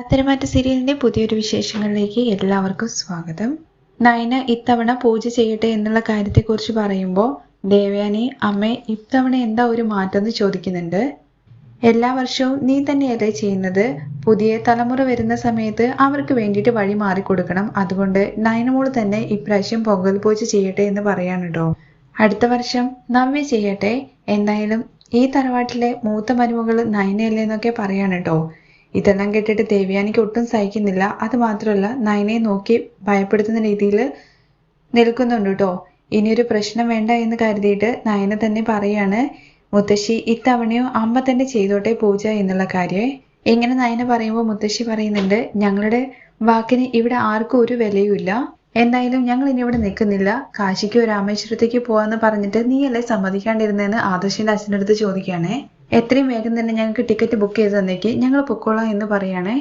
അത്തരമാറ്റ സീരിയലിന്റെ പുതിയൊരു വിശേഷങ്ങളിലേക്ക് എല്ലാവർക്കും സ്വാഗതം. നയന ഇത്തവണ പൂജ ചെയ്യട്ടെ എന്നുള്ള കാര്യത്തെക്കുറിച്ച് പറയുമ്പോൾ ദേവയാനി അമ്മ ഇത്തവണ എന്താ ഒരു മാറ്റം എന്ന് ചോദിക്കുന്നുണ്ട്. എല്ലാ വർഷവും നീ തന്നെയല്ലേ ചെയ്യുന്നത്? പുതിയ തലമുറ വരുന്ന സമയത്ത് അവർക്ക് വേണ്ടിയിട്ട് വഴി മാറിക്കൊടുക്കണം. അതുകൊണ്ട് നയനമോൾ തന്നെ ഇപ്രാവശ്യം പൊങ്കൽ പൂജ ചെയ്യട്ടെ എന്ന് പറയാണ് കേട്ടോ അടുത്ത വർഷം നവ്യ ചെയ്യട്ടെ. എന്തായാലും ഈ തറവാട്ടിലെ മൂത്ത മരുമകൾ നയനയല്ലേ എന്നൊക്കെ പറയാണ് കേട്ടോ ഇതെല്ലാം കേട്ടിട്ട് ദേവ്യാനിക്ക് ഒട്ടും സഹിക്കുന്നില്ല. അത് മാത്രമല്ല നയനയെ നോക്കി ഭയപ്പെടുത്തുന്ന രീതിയിൽ നിൽക്കുന്നുണ്ട് കേട്ടോ ഇനിയൊരു പ്രശ്നം വേണ്ട എന്ന് കരുതിയിട്ട് നയന തന്നെ പറയാണ് മുത്തശ്ശി ഇത്തവണയോ അമ്മ തന്നെ ചെയ്തോട്ടെ പൂജ എന്നുള്ള കാര്യം? ഇങ്ങനെ നയന പറയുമ്പോൾ മുത്തശ്ശി പറയുന്നുണ്ട് ഞങ്ങളുടെ വാക്കിന് ഇവിടെ ആർക്കും ഒരു വിലയുമില്ല എന്തായാലും ഞങ്ങൾ ഇനി ഇവിടെ നിൽക്കുന്നില്ല. കാശിക്ക് രാമേശ്വരത്തേക്ക് പോവാന്ന് പറഞ്ഞിട്ട് നീയല്ലേ സമ്മതിക്കാണ്ടിരുന്നതെന്ന് ആദർശിന്റെ അച്ഛന്റെ അടുത്ത് ചോദിക്കുകയാണേ. എത്രയും വേഗം തന്നെ ഞങ്ങൾക്ക് ടിക്കറ്റ് ബുക്ക് ചെയ്ത് തന്നേക്ക്. ഞങ്ങൾ പൊക്കോളാം എന്ന് പറയണേ.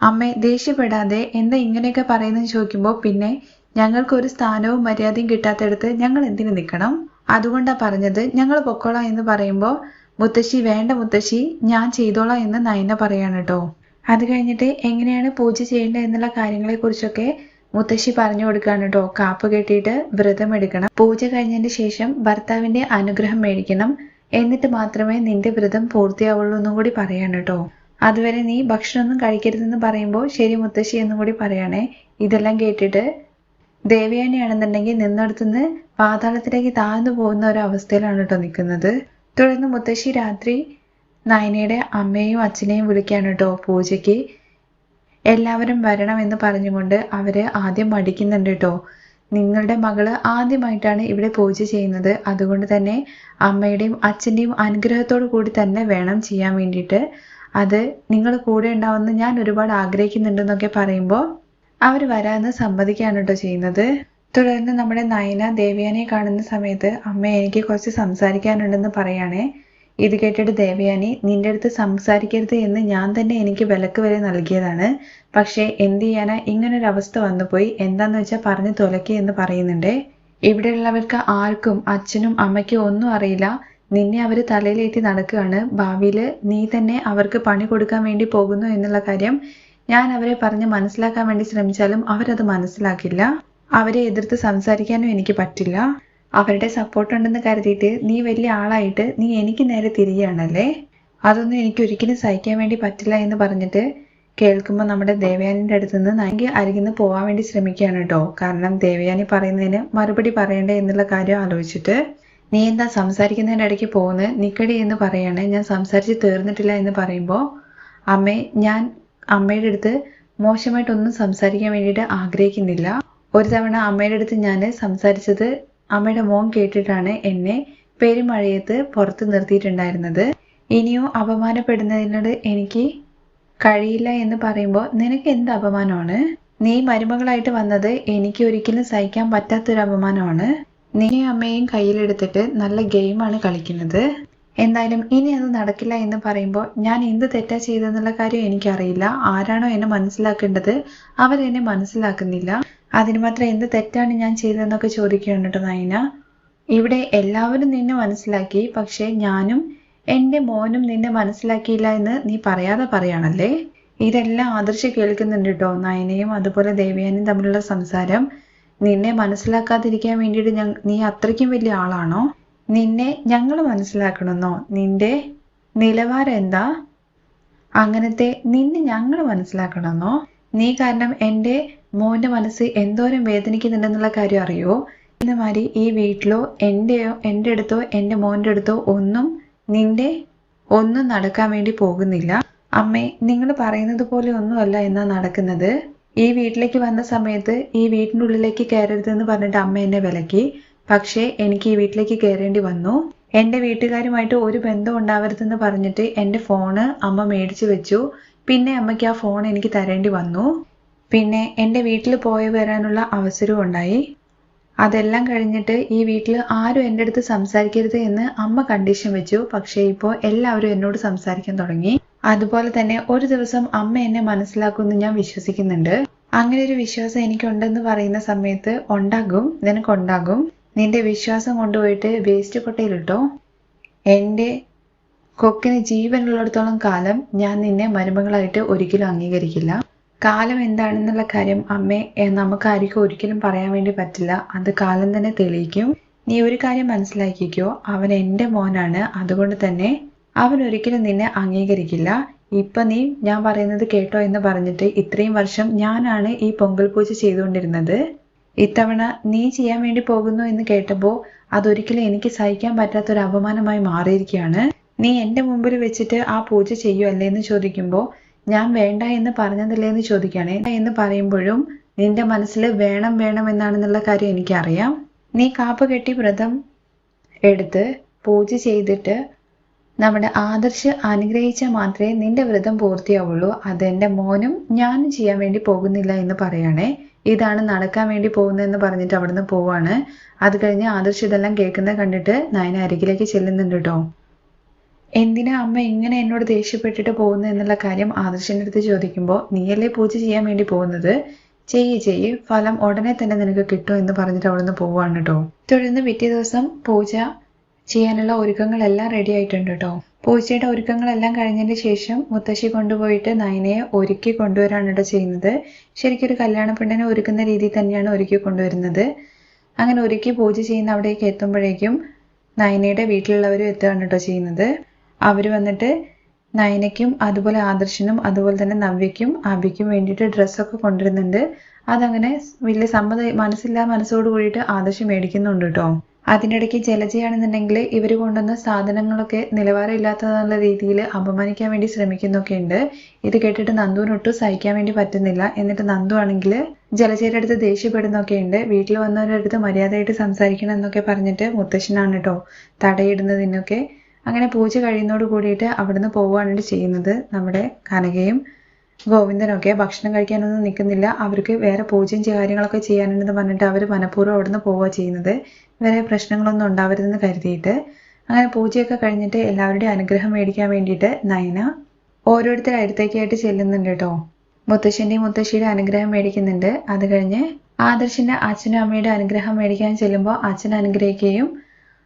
അമ്മേ ദേഷ്യപ്പെടാതെ എന്താ ഇങ്ങനെയൊക്കെ പറയുന്നത് ചോദിക്കുമ്പോൾ പിന്നെ ഞങ്ങൾക്ക് ഒരു സ്ഥാനവും മര്യാദയും കിട്ടാത്തടത്ത് ഞങ്ങൾ എന്തിനു നിൽക്കണം? അതുകൊണ്ടാ പറഞ്ഞത് ഞങ്ങൾ പൊക്കോളാം എന്ന് പറയുമ്പോൾ മുത്തശ്ശി വേണ്ട മുത്തശ്ശി ഞാൻ ചെയ്തോളാം എന്ന് നയന പറയാണ് കേട്ടോ അത് കഴിഞ്ഞിട്ട് എങ്ങനെയാണ് പൂജ ചെയ്യേണ്ടത് എന്നുള്ള കാര്യങ്ങളെക്കുറിച്ചൊക്കെ മുത്തശ്ശി പറഞ്ഞു കൊടുക്കാണ് കേട്ടോ കാപ്പ് കെട്ടിയിട്ട് വ്രതം എടുക്കണം പൂജ കഴിഞ്ഞതിന് ശേഷം ഭർത്താവിന്റെ അനുഗ്രഹം മേടിക്കണം. എന്നിട്ട് മാത്രമേ നിന്റെ വ്രതം പൂർത്തിയാവുള്ളൂ എന്നും കൂടി പറയാണ് കേട്ടോ. അതുവരെ നീ ഭക്ഷണമൊന്നും കഴിക്കരുതെന്ന് പറയുമ്പോൾ ശരി മുത്തശ്ശി എന്നും കൂടി പറയണേ. ഇതെല്ലാം കേട്ടിട്ട് ദേവയാനിയാണെന്നുണ്ടെങ്കിൽ നിന്നിടത്തുനിന്ന് പാതാളത്തിലേക്ക് താഴ്ന്നു പോകുന്ന ഒരു അവസ്ഥയിലാണ് കേട്ടോ നിൽക്കുന്നത്. തുടർന്ന് മുത്തശ്ശി രാത്രി നയനയുടെ അമ്മയെയും അച്ഛനെയും വിളിക്കുകയാണ് കേട്ടോ പൂജയ്ക്ക്. എല്ലാവരും വരണമെന്ന് പറഞ്ഞുകൊണ്ട് അവർ ആദ്യം മടിക്കുന്നുണ്ട് കേട്ടോ. നിങ്ങളുടെ മകൾ ആദ്യമായിട്ടാണ് ഇവിടെ പൂജ ചെയ്യുന്നത്. അതുകൊണ്ട് തന്നെ അമ്മയുടെയും അച്ഛന്റെയും അനുഗ്രഹത്തോടു കൂടി തന്നെ വേണം ചെയ്യാൻ വേണ്ടിയിട്ട്. അത് നിങ്ങൾ കൂടെ ഉണ്ടാവുമെന്ന് ഞാൻ ഒരുപാട് ആഗ്രഹിക്കുന്നുണ്ടെന്നൊക്കെ പറയുമ്പോൾ അവർ വരാമെന്ന് സമ്മതിക്കുകയാണ് കേട്ടോ ചെയ്യുന്നത്. തുടർന്ന് നമ്മുടെ നയന ദേവ്യാനെ കാണുന്ന സമയത്ത് അമ്മ എനിക്ക് കുറച്ച് സംസാരിക്കാനുണ്ടെന്ന് പറയാണേ. ഇത് കേട്ടിട്ട് ദേവയാനി നിന്റെ അടുത്ത് സംസാരിക്കരുത് എന്ന് ഞാൻ തന്നെ എനിക്ക് വിലക്ക് വരെ നൽകിയതാണ്. പക്ഷേ എന്ത് ചെയ്യാനാ? ഇങ്ങനൊരു അവസ്ഥ വന്നുപോയി. എന്താന്ന് വെച്ചാൽ പറഞ്ഞു തുലക്കി എന്ന് പറയുന്നുണ്ട്. ഇവിടെയുള്ളവർക്ക് ആർക്കും അച്ഛനും അമ്മയ്ക്കും ഒന്നും അറിയില്ല. നിന്നെ അവർ തലയിലേറ്റി നടക്കുകയാണ്. ഭാവിയിൽ നീ തന്നെ അവർക്ക് പണി കൊടുക്കാൻ വേണ്ടി പോകുന്നു എന്നുള്ള കാര്യം ഞാൻ അവരെ പറഞ്ഞ് മനസ്സിലാക്കാൻ വേണ്ടി ശ്രമിച്ചാലും അവരത് മനസ്സിലാക്കില്ല. അവരെ എതിർത്ത് സംസാരിക്കാനും എനിക്ക് പറ്റില്ല. അവരുടെ സപ്പോർട്ട് ഉണ്ടെന്ന് കരുതിയിട്ട് നീ വലിയ ആളായിട്ട് നീ എനിക്ക് നേരെ തിരികെയാണല്ലേ? അതൊന്നും എനിക്ക് ഒരിക്കലും സഹിക്കാൻ വേണ്ടി പറ്റില്ല എന്ന് പറഞ്ഞിട്ട് കേൾക്കുമ്പോൾ നമ്മുടെ ദേവയാനിന്റെ അടുത്ത് നിന്ന് നയങ്കി അരികിന്ന് പോകാൻ വേണ്ടി ശ്രമിക്കുകയാണ് കേട്ടോ. കാരണം ദേവയാനി പറയുന്നതിന് മറുപടി പറയണ്ടേ എന്നുള്ള കാര്യം ആലോചിച്ചിട്ട് നീ എന്താ സംസാരിക്കുന്നതിന്റെ ഇടയ്ക്ക് പോകുന്നത് നിക്കടി എന്ന് പറയാണ്. ഞാൻ സംസാരിച്ച് തീർന്നിട്ടില്ല എന്ന് പറയുമ്പോൾ അമ്മേ ഞാൻ അമ്മയുടെ അടുത്ത് മോശമായിട്ടൊന്നും സംസാരിക്കാൻ വേണ്ടിയിട്ട് ആഗ്രഹിക്കുന്നില്ല. ഒരു തവണ അമ്മയുടെ അടുത്ത് ഞാൻ സംസാരിച്ചത് അമ്മയുടെ മോൻ കേട്ടിട്ടാണ് എന്നെ പെരുമഴയത്ത് പുറത്ത് നിർത്തിയിട്ടുണ്ടായിരുന്നത്. ഇനിയോ അപമാനപ്പെടുന്നതിനോട് എനിക്ക് കഴിയില്ല എന്ന് പറയുമ്പോൾ നിനക്ക് എന്ത് അപമാനമാണ്? നീ മരുമകളായിട്ട് വന്നത് എനിക്ക് ഒരിക്കലും സഹിക്കാൻ പറ്റാത്തൊരു അപമാനമാണ്. നീ അമ്മയും കയ്യിലെടുത്തിട്ട് നല്ല ഗെയിമാണ് കളിക്കുന്നത്. എന്തായാലും ഇനി അത് നടക്കില്ല എന്ന് പറയുമ്പോൾ ഞാൻ എന്ത് തെറ്റാ ചെയ്തെന്നുള്ള കാര്യം എനിക്കറിയില്ല. ആരാണോ എന്നെ മനസ്സിലാക്കേണ്ടത് അവരെന്നെ മനസ്സിലാക്കുന്നില്ല. അതിന് മാത്രം എന്ത് തെറ്റാണ് ഞാൻ ചെയ്തതെന്നൊക്കെ ചോദിക്കുകയാണ് കേട്ടോ നയന ഇവിടെ എല്ലാവരും നിന്നെ മനസ്സിലാക്കി പക്ഷേ ഞാനും എന്റെ മോനും നിന്നെ മനസ്സിലാക്കിയില്ല എന്ന് നീ പറയാതെ പറയാണല്ലേ? ഇതെല്ലാം ആദർശ് കേൾക്കുന്നുണ്ട് കേട്ടോ നയനയും അതുപോലെ ദേവിയാനും തമ്മിലുള്ള സംസാരം. നിന്നെ മനസ്സിലാക്കാതിരിക്കാൻ വേണ്ടിയിട്ട് ഞ നീ അത്രയ്ക്കും വലിയ ആളാണോ? നിന്നെ ഞങ്ങൾ മനസ്സിലാക്കണമെന്നോ നിന്റെ നിലവാരം എന്താ? അങ്ങനത്തെ നിന്നെ ഞങ്ങൾ മനസ്സിലാക്കണമെന്നോ നീ കാരണം എന്റെ മോന്റെ മനസ്സ് എന്തോരം വേദനിക്കുന്നുണ്ടെന്നുള്ള കാര്യം അറിയോ? എന്ന മാതിരി ഈ വീട്ടിലോ എന്റെയോ എന്റെ അടുത്തോ എന്റെ മോന്റെ അടുത്തോ ഒന്നും നിന്റെ ഒന്നും നടക്കാൻ വേണ്ടി പോകുന്നില്ല. അമ്മേ നിങ്ങൾ പറയുന്നത് പോലെ ഒന്നുമല്ല എന്നാ നടക്കുന്നത്. ഈ വീട്ടിലേക്ക് വന്ന സമയത്ത് ഈ വീട്ടിന്റെ ഉള്ളിലേക്ക് കയറരുതെന്ന് പറഞ്ഞിട്ട് അമ്മ എന്നെ വിലക്കി. പക്ഷേ എനിക്ക് ഈ വീട്ടിലേക്ക് കയറേണ്ടി വന്നു. എന്റെ വീട്ടുകാരുമായിട്ട് ഒരു ബന്ധം ഉണ്ടാവരുതെന്ന് പറഞ്ഞിട്ട് എന്റെ ഫോണ് അമ്മ മേടിച്ചു വെച്ചു. പിന്നെ അമ്മയ്ക്ക് ആ ഫോൺ എനിക്ക് തരേണ്ടി വന്നു. പിന്നെ എന്റെ വീട്ടിൽ പോയി വരാനുള്ള അവസരവും ഉണ്ടായി. അതെല്ലാം കഴിഞ്ഞിട്ട് ഈ വീട്ടിൽ ആരും എന്റെ അടുത്ത് സംസാരിക്കരുത് എന്ന് അമ്മ കണ്ടീഷൻ വെച്ചു. പക്ഷേ ഇപ്പോൾ എല്ലാവരും എന്നോട് സംസാരിക്കാൻ തുടങ്ങി. അതുപോലെ തന്നെ ഒരു ദിവസം അമ്മ എന്നെ മനസ്സിലാക്കുമെന്ന് ഞാൻ വിശ്വസിക്കുന്നുണ്ട്. അങ്ങനെ ഒരു വിശ്വാസം എനിക്കുണ്ടെന്ന് പറയുന്ന സമയത്ത് ഉണ്ടാകും നിനക്കുണ്ടാകും. നിന്റെ വിശ്വാസം കൊണ്ടുപോയിട്ട് വേസ്റ്റ് കൊട്ടയിലിട്ടോ എന്റെ കൊക്കിന് ജീവനുള്ളിടത്തോളം കാലം ഞാൻ നിന്നെ മരുമകളായിട്ട് ഒരിക്കലും അംഗീകരിക്കില്ല. കാലം എന്താണെന്നുള്ള കാര്യം അമ്മേ നമുക്കാർക്കും ഒരിക്കലും പറയാൻ വേണ്ടി പറ്റില്ല. അത് കാലം തന്നെ തെളിയിക്കും. നീ ഒരു കാര്യം മനസ്സിലാക്കിക്കോ. അവൻ എന്റെ മോനാണ്. അതുകൊണ്ട് തന്നെ അവൻ ഒരിക്കലും നിന്നെ അംഗീകരിക്കില്ല. ഇപ്പൊ നീ ഞാൻ പറയുന്നത് കേട്ടോ എന്ന് പറഞ്ഞിട്ട് ഇത്രയും വർഷം ഞാനാണ് ഈ പൊങ്കൽ പൂജ ചെയ്തുകൊണ്ടിരുന്നത്. ഇത്തവണ നീ ചെയ്യാൻ വേണ്ടി പോകുന്നു എന്ന് കേട്ടപ്പോൾ അതൊരിക്കലും എനിക്ക് സഹിക്കാൻ പറ്റാത്ത ഒരു അപമാനമായി മാറിയിരിക്കുകയാണ്. നീ എന്റെ മുമ്പിൽ വെച്ചിട്ട് ആ പൂജ ചെയ്യുമല്ലേ എന്ന് ചോദിക്കുമ്പോൾ ഞാൻ വേണ്ട എന്ന് പറഞ്ഞതല്ലേ എന്ന് ചോദിക്കണേ എന്ന് പറയുമ്പോഴും നിന്റെ മനസ്സിൽ വേണം വേണം എന്നാണെന്നുള്ള കാര്യം എനിക്കറിയാം. നീ കാപ്പ് കെട്ടി വ്രതം എടുത്ത് പൂജ ചെയ്തിട്ട് നമ്മുടെ ആദർശ് അനുഗ്രഹിച്ചാൽ മാത്രമേ നിന്റെ വ്രതം പൂർത്തിയാവുള്ളൂ. അതെന്റെ മോനും ഞാനും ചെയ്യാൻ വേണ്ടി പോകുന്നില്ല എന്ന് പറയണേ. ഇതാണ് നടക്കാൻ വേണ്ടി പോകുന്നതെന്ന് പറഞ്ഞിട്ട് അവിടുന്ന് പോവാണ്. അത് കഴിഞ്ഞ് ആദർശ് ഇതെല്ലാം കേൾക്കുന്നത് കണ്ടിട്ട് നയന അരികിലേക്ക് ചെല്ലുന്നുണ്ട് കേട്ടോ. എന്തിനാ അമ്മ ഇങ്ങനെ എന്നോട് ദേഷ്യപ്പെട്ടിട്ട് പോകുന്നത് എന്നുള്ള കാര്യം ആദർശിന്റെ അടുത്ത് ചോദിക്കുമ്പോൾ നീയല്ലേ പൂജ ചെയ്യാൻ വേണ്ടി പോകുന്നത്? ചെയ്യ് ചെയ്യ്. ഫലം ഉടനെ തന്നെ നിനക്ക് കിട്ടും എന്ന് പറഞ്ഞിട്ട് അവിടുന്ന് പോവാണ് കേട്ടോ തുടർന്ന് പിറ്റേ ദിവസം പൂജ ചെയ്യാനുള്ള ഒരുക്കങ്ങളെല്ലാം റെഡി ആയിട്ടുണ്ട് കേട്ടോ പൂജയുടെ ഒരുക്കങ്ങളെല്ലാം കഴിഞ്ഞതിന് ശേഷം മുത്തശ്ശി കൊണ്ടുപോയിട്ട് നയനയെ ഒരുക്കി കൊണ്ടുവരാണ് കേട്ടോ ചെയ്യുന്നത്. ശരിക്കും ഒരു കല്യാണ പെണ്ണിനെ ഒരുക്കുന്ന രീതിയിൽ തന്നെയാണ് ഒരുക്കി കൊണ്ടുവരുന്നത്. അങ്ങനെ ഒരുക്കി പൂജ ചെയ്യുന്ന അവിടേക്ക് എത്തുമ്പോഴേക്കും നയനയുടെ വീട്ടിലുള്ളവരും എത്തുകയാണ് കേട്ടോ ചെയ്യുന്നത്. അവർ വന്നിട്ട് നയനയ്ക്കും അതുപോലെ ആദർശനും അതുപോലെ തന്നെ നവ്യയ്ക്കും അഭിക്കും വേണ്ടിയിട്ട് ഡ്രസ്സൊക്കെ കൊണ്ടുവരുന്നുണ്ട്. അതങ്ങനെ വലിയ സമ്മത മനസ്സില്ലാ മനസ്സോട് കൂടിയിട്ട് ആദർശം മേടിക്കുന്നുണ്ട് കേട്ടോ. അതിനിടയ്ക്ക് ജലജയാണെന്നുണ്ടെങ്കിൽ ഇവർ കൊണ്ടുവന്ന സാധനങ്ങളൊക്കെ നിലവാരമില്ലാത്തതെന്നുള്ള രീതിയിൽ അപമാനിക്കാൻ വേണ്ടി ശ്രമിക്കുന്നൊക്കെ ഉണ്ട് ഇത് കേട്ടിട്ട് നന്ദുവിനൊട്ടും സഹിക്കാൻ വേണ്ടി പറ്റുന്നില്ല. എന്നിട്ട് നന്ദു ആണെങ്കിൽ ജലജയുടെ അടുത്ത് ദേഷ്യപ്പെടുന്നൊക്കെ ഉണ്ട് വീട്ടിൽ വന്നവരുടെ അടുത്ത് മര്യാദയായിട്ട് സംസാരിക്കണം എന്നൊക്കെ പറഞ്ഞിട്ട് മുത്തശ്ശനാണ് കേട്ടോ തടയിടുന്നതിനൊക്കെ. അങ്ങനെ പൂജ കഴിയുന്നതോട് കൂടിയിട്ട് അവിടുന്ന് പോവുകയാണ് ചെയ്യുന്നത്. നമ്മുടെ കനകയും ഗോവിന്ദനൊക്കെ ഭക്ഷണം കഴിക്കാനൊന്നും നിൽക്കുന്നില്ല. അവർക്ക് വേറെ പൂജയും കാര്യങ്ങളൊക്കെ ചെയ്യാനുണ്ടെന്ന് പറഞ്ഞിട്ട് അവർ മനഃപൂർവം അവിടുന്ന് പോവുക ചെയ്യുന്നത്. വേറെ പ്രശ്നങ്ങളൊന്നും ഉണ്ടാവരുതെന്ന് കരുതിയിട്ട് അങ്ങനെ പൂജയൊക്കെ കഴിഞ്ഞിട്ട് എല്ലാവരുടെയും അനുഗ്രഹം മേടിക്കാൻ വേണ്ടിയിട്ട് നയന ഓരോരുത്തരുടെ അടുത്തേക്കായിട്ട് ചെല്ലുന്നുണ്ട് കേട്ടോ. മുത്തശ്ശന്റെയും മുത്തശ്ശിയുടെ അനുഗ്രഹം മേടിക്കുന്നുണ്ട്. അത് കഴിഞ്ഞ് ആദർശിന്റെ അച്ഛനും അമ്മയുടെ അനുഗ്രഹം മേടിക്കാൻ ചെല്ലുമ്പോൾ അച്ഛൻ അനുഗ്രഹിക്കുകയും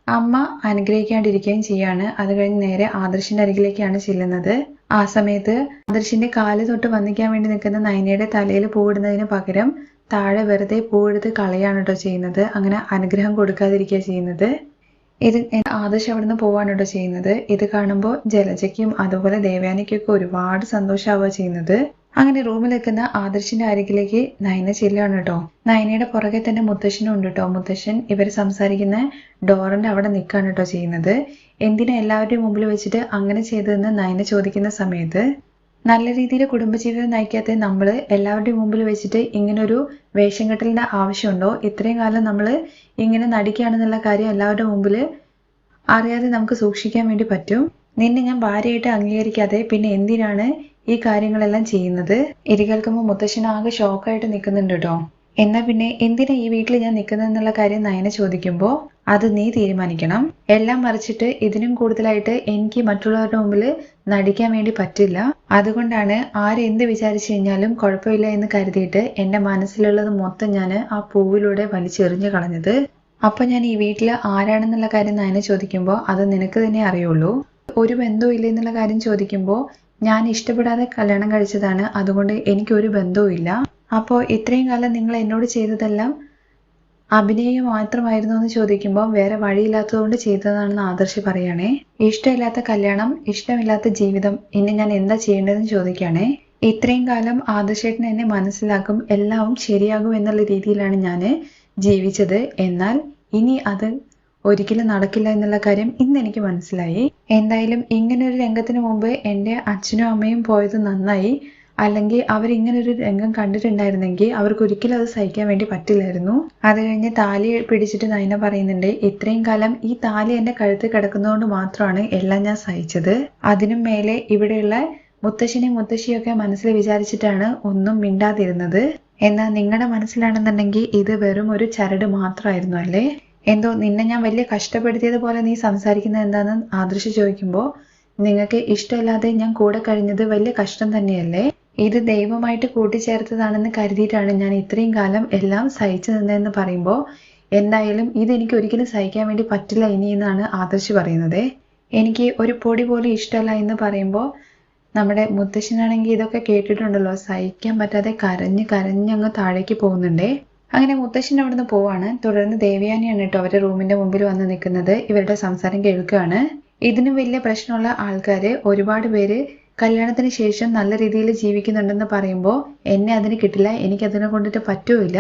അമ്മ അനുഗ്രഹിക്കാണ്ടിരിക്കുകയും ചെയ്യാണ്. അത് കഴിഞ്ഞ് നേരെ ആദർശിന്റെ അരികിലേക്കാണ് ചെല്ലുന്നത്. ആ സമയത്ത് ആദർശിന്റെ കാൽ തൊട്ട് വന്നിക്കാൻ വേണ്ടി നിൽക്കുന്ന നയനയുടെ തലയിൽ പൂവിടുന്നതിന് പകരം താഴെ വെറുതെ പൂവെടുത്ത് കളയാണ് കേട്ടോ ചെയ്യുന്നത്. അങ്ങനെ അനുഗ്രഹം കൊടുക്കാതിരിക്കുക ചെയ്യുന്നത്. ഇത് ആദർശ് അവിടുന്ന് പോവാണ് കേട്ടോ ചെയ്യുന്നത്. ഇത് കാണുമ്പോൾ ജലജയ്ക്കും അതുപോലെ ദേവയാനിക്കൊക്കെ ഒരുപാട് സന്തോഷമാവുക ചെയ്യുന്നത്. അങ്ങനെ നിൽക്കുന്ന ആദർശിന്റെ അരികിലേക്ക് നയന ചെല്ലുകയാണ് കേട്ടോ. നയനയുടെ പുറകെ തന്നെ മുത്തശ്ശനും ഉണ്ട് കേട്ടോ. മുത്തശ്ശൻ ഇവർ സംസാരിക്കുന്ന ഡോറിന്റെ അവിടെ നിൽക്കുകയാണ് കേട്ടോ ചെയ്യുന്നത്. എന്തിനാ എല്ലാവരുടെയും മുമ്പിൽ വെച്ചിട്ട് അങ്ങനെ ചെയ്തതെന്ന് നയന ചോദിക്കുന്ന സമയത്ത് നല്ല രീതിയിൽ കുടുംബജീവിതം നയിക്കാത്ത നമ്മൾ എല്ലാവരുടെയും മുമ്പിൽ വെച്ചിട്ട് ഇങ്ങനൊരു വേഷം കെട്ടലിന്റെ ആവശ്യമുണ്ടോ? ഇത്രയും കാലം നമ്മൾ ഇങ്ങനെ നടിക്കുകയാണെന്നുള്ള കാര്യം എല്ലാവരുടെ മുമ്പിൽ അറിയാതെ നമുക്ക് സൂക്ഷിക്കാൻ വേണ്ടി പറ്റും. നിന്നെ ഞാൻ ഭാര്യയായിട്ട് അംഗീകരിക്കാതെ പിന്നെ എന്തിനാണ് ഈ കാര്യങ്ങളെല്ലാം ചെയ്യുന്നത് ഇത് കേൾക്കുമ്പോൾ മുത്തശ്ശൻ ആകെ ഷോക്കായിട്ട് നിൽക്കുന്നുണ്ട് കേട്ടോ എന്നാ പിന്നെ എന്തിനാ ഈ വീട്ടിൽ ഞാൻ നിൽക്കുന്നതെന്നുള്ള കാര്യം നയന ചോദിക്കുമ്പോൾ അത് നീ തീരുമാനിക്കണം. എല്ലാം മറിച്ചിട്ട് ഇതിനും കൂടുതലായിട്ട് എനിക്ക് മറ്റുള്ളവരുടെ മുമ്പിൽ നടിക്കാൻ വേണ്ടി പറ്റില്ല. അതുകൊണ്ടാണ് ആരെന്ത് വിചാരിച്ചു കഴിഞ്ഞാലും കുഴപ്പമില്ല എന്ന് കരുതിയിട്ട് എന്റെ മനസ്സിലുള്ളത് മൊത്തം ഞാൻ ആ പൂവിലൂടെ വലിച്ചെറിഞ്ഞു കളഞ്ഞത്. അപ്പൊ ഞാൻ ഈ വീട്ടിൽ ആരാണെന്നുള്ള കാര്യം നയന ചോദിക്കുമ്പോൾ അത് നിനക്ക് തന്നെ അറിയുള്ളൂ. ഒരു ബന്ധവും ഇല്ല എന്നുള്ള കാര്യം ചോദിക്കുമ്പോൾ ഞാൻ ഇഷ്ടപ്പെടാതെ കല്യാണം കഴിച്ചതാണ്. അതുകൊണ്ട് എനിക്ക് ഒരു ബന്ധവും ഇല്ല. അപ്പോൾ ഇത്രയും കാലം നിങ്ങൾ എന്നോട് ചെയ്തതെല്ലാം അഭിനയം മാത്രമായിരുന്നു എന്ന് ചോദിക്കുമ്പോൾ വേറെ വഴിയില്ലാത്തതുകൊണ്ട് ചെയ്തതാണെന്ന് ആദർശ് പറയണേ. ഇഷ്ടമില്ലാത്ത കല്യാണം ഇഷ്ടമില്ലാത്ത ജീവിതം ഇനി ഞാൻ എന്താ ചെയ്യേണ്ടതെന്ന് ചോദിക്കുകയാണേ. ഇത്രയും കാലം ആദർശേട്ടൻ എന്നെ മനസ്സിലാക്കും എല്ലാവും ശരിയാകും എന്നുള്ള രീതിയിലാണ് ഞാൻ ജീവിച്ചത്. എന്നാൽ ഇനി അത് ഒരിക്കലും നടക്കില്ല എന്നുള്ള കാര്യം ഇന്ന് എനിക്ക് മനസ്സിലായി. എന്തായാലും ഇങ്ങനെ ഒരു രംഗത്തിന് മുമ്പ് എന്റെ അച്ഛനും അമ്മയും പോയത് നന്നായി. അല്ലെങ്കിൽ അവർ ഇങ്ങനെ ഒരു രംഗം കണ്ടിട്ടുണ്ടായിരുന്നെങ്കിൽ അവർക്ക് ഒരിക്കലും അത് സഹിക്കാൻ വേണ്ടി പറ്റില്ലായിരുന്നു. അത് കഴിഞ്ഞ് താലി പിടിച്ചിട്ട് നയന പറയുന്നുണ്ട് ഇത്രയും കാലം ഈ താലി എന്റെ കഴുത്തിൽ കിടക്കുന്നതുകൊണ്ട് മാത്രമാണ് എല്ലാം ഞാൻ സഹിച്ചത്. അതിനും മേലെ ഇവിടെയുള്ള മുത്തശ്ശനെയും മുത്തശ്ശിയൊക്കെ മനസ്സിൽ വിചാരിച്ചിട്ടാണ് ഒന്നും മിണ്ടാതിരുന്നത്. എന്നാൽ നിങ്ങളുടെ മനസ്സിലാണെന്നുണ്ടെങ്കിൽ ഇത് വെറും ഒരു ചരട് മാത്രമായിരുന്നു അല്ലേ? എന്തോ നിന്നെ ഞാൻ വലിയ കഷ്ടപ്പെടുത്തിയത് പോലെ നീ സംസാരിക്കുന്നത് എന്താണെന്ന് ആദർശ് ചോദിക്കുമ്പോൾ നിങ്ങൾക്ക് ഇഷ്ടമില്ലാതെ ഞാൻ കൂടെ കഴിഞ്ഞത് വലിയ കഷ്ടം തന്നെയല്ലേ? ഇത് ദൈവമായിട്ട് കൂട്ടിച്ചേർത്തതാണെന്ന് കരുതിയിട്ടാണ് ഞാൻ ഇത്രയും കാലം എല്ലാം സഹിച്ചു നിന്നതെന്ന് പറയുമ്പോൾ എന്തായാലും ഇത് എനിക്ക് ഒരിക്കലും സഹിക്കാൻ വേണ്ടി പറ്റില്ല ഇനി എന്നാണ് ആദർശ് പറയുന്നത്. എനിക്ക് ഒരു പൊടി പോലും ഇഷ്ടമല്ല എന്ന് പറയുമ്പോൾ നമ്മുടെ മുത്തശ്ശനാണെങ്കിൽ ഇതൊക്കെ കേട്ടിട്ടുണ്ടല്ലോ സഹിക്കാൻ പറ്റാതെ കരഞ്ഞ് കരഞ്ഞ് അങ്ങ് താഴേക്ക് പോകുന്നുണ്ടേ? അങ്ങനെ മുത്തശ്ശൻ അവിടുന്ന് പോവാണ്. തുടർന്ന് ദേവയാനിയാണ് കേട്ടോ അവരുടെ റൂമിന്റെ മുമ്പിൽ വന്ന് നിൽക്കുന്നത്. ഇവരുടെ സംസാരം കേൾക്കുകയാണ്. ഇതിനും വലിയ പ്രശ്നമുള്ള ആൾക്കാര് ഒരുപാട് പേര് കല്യാണത്തിന് ശേഷം നല്ല രീതിയിൽ ജീവിക്കുന്നുണ്ടെന്ന് പറയുമ്പോൾ എന്നെ അതിന് കിട്ടില്ല എനിക്ക് അതിനെ കൊണ്ടിട്ട് പറ്റൂല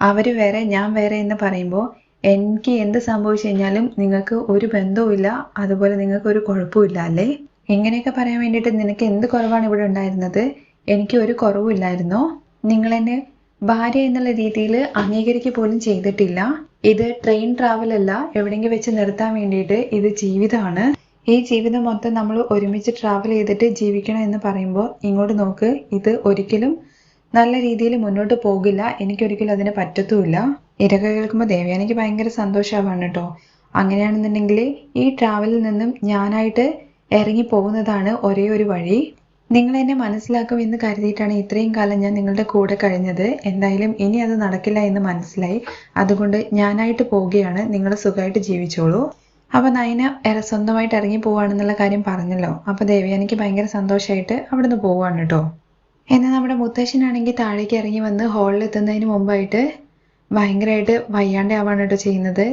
അവർ വേറെ ഞാൻ വേറെ എന്ന് പറയുമ്പോൾ എനിക്ക് എന്ത് സംഭവിച്ചു കഴിഞ്ഞാലും നിങ്ങൾക്ക് ഒരു ബന്ധവുമില്ല അതുപോലെ നിങ്ങൾക്ക് ഒരു കുഴപ്പമില്ല അല്ലേ? ഇങ്ങനെയൊക്കെ പറയാൻ വേണ്ടിയിട്ട് നിനക്ക് എന്ത് കുറവാണ് ഇവിടെ ഉണ്ടായിരുന്നത്? എനിക്ക് ഒരു കുറവുമില്ലായിരുന്നോ നിങ്ങൾ എന്നെ ഭാര്യ എന്നുള്ള രീതിയിൽ അംഗീകരിക്കുക പോലും ചെയ്തിട്ടില്ല. ഇത് ട്രെയിൻ ട്രാവൽ അല്ല. എവിടെയെങ്കിലും വെച്ച് നിർത്താൻ വേണ്ടിയിട്ട് ഇത് ജീവിതമാണ്. ഈ ജീവിതം മൊത്തം നമ്മൾ ഒരുമിച്ച് ട്രാവൽ ചെയ്തിട്ട് ജീവിക്കണം എന്ന് പറയുമ്പോൾ ഇങ്ങോട്ട് നോക്ക്. ഇത് ഒരിക്കലും നല്ല രീതിയിൽ മുന്നോട്ട് പോകില്ല. എനിക്കൊരിക്കലും അതിന് പറ്റത്തുമില്ല. ഇതൊക്കെ കേൾക്കുമ്പോൾ ദേവയാനിക്ക് ഭയങ്കര സന്തോഷമാവാണ് കേട്ടോ. അങ്ങനെയാണെന്നുണ്ടെങ്കിൽ ഈ ട്രാവലിൽ നിന്നും ഞാനായിട്ട് ഇറങ്ങി പോകുന്നതാണ് ഒരേ ഒരു വഴി. നിങ്ങൾ എന്നെ മനസ്സിലാക്കും എന്ന് കരുതിയിട്ടാണ് ഇത്രയും കാലം ഞാൻ നിങ്ങളുടെ കൂടെ കഴിഞ്ഞത്. എന്തായാലും ഇനി അത് നടക്കില്ല എന്ന് മനസ്സിലായി. അതുകൊണ്ട് ഞാനായിട്ട് പോവുകയാണ്. നിങ്ങൾ സുഖമായിട്ട് ജീവിച്ചോളൂ. അപ്പൊ നയന സ്വന്തമായിട്ട് ഇറങ്ങി പോവാണെന്നുള്ള കാര്യം പറഞ്ഞല്ലോ. അപ്പൊ ദേവയാനിക്ക് ഭയങ്കര സന്തോഷമായിട്ട് അവിടുന്ന് പോവാണ് കേട്ടോ. എന്നാൽ നമ്മുടെ മുത്തശ്ശനാണെങ്കിൽ താഴേക്ക് ഇറങ്ങി വന്ന് ഹാളിൽ എത്തുന്നതിന് മുമ്പായിട്ട് ഭയങ്കരമായിട്ട് വയ്യാണ്ടാവാണ് കേട്ടോ ചെയ്യുന്നത്.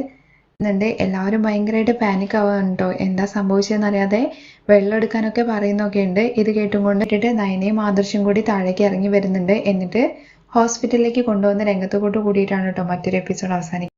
എന്നുണ്ട് എല്ലാവരും ഭയങ്കരമായിട്ട് പാനിക് ആവാണ് കേട്ടോ എന്താ സംഭവിച്ചതെന്ന് അറിയാതെ വെള്ളം എടുക്കാനൊക്കെ പറയുന്നൊക്കെ ഉണ്ട്. ഇത് കേട്ടും കൊണ്ട് ഇട്ടിട്ട് നയനയും ആദർശം കൂടി താഴേക്ക് ഇറങ്ങി വരുന്നുണ്ട്. എന്നിട്ട് ഹോസ്പിറ്റലിലേക്ക് കൊണ്ടുവന്ന് രംഗത്തോട്ട് കൂടിയിട്ടാണ് കേട്ടോ മറ്റൊരു എപ്പിസോഡ് അവസാനിക്കുന്നത്.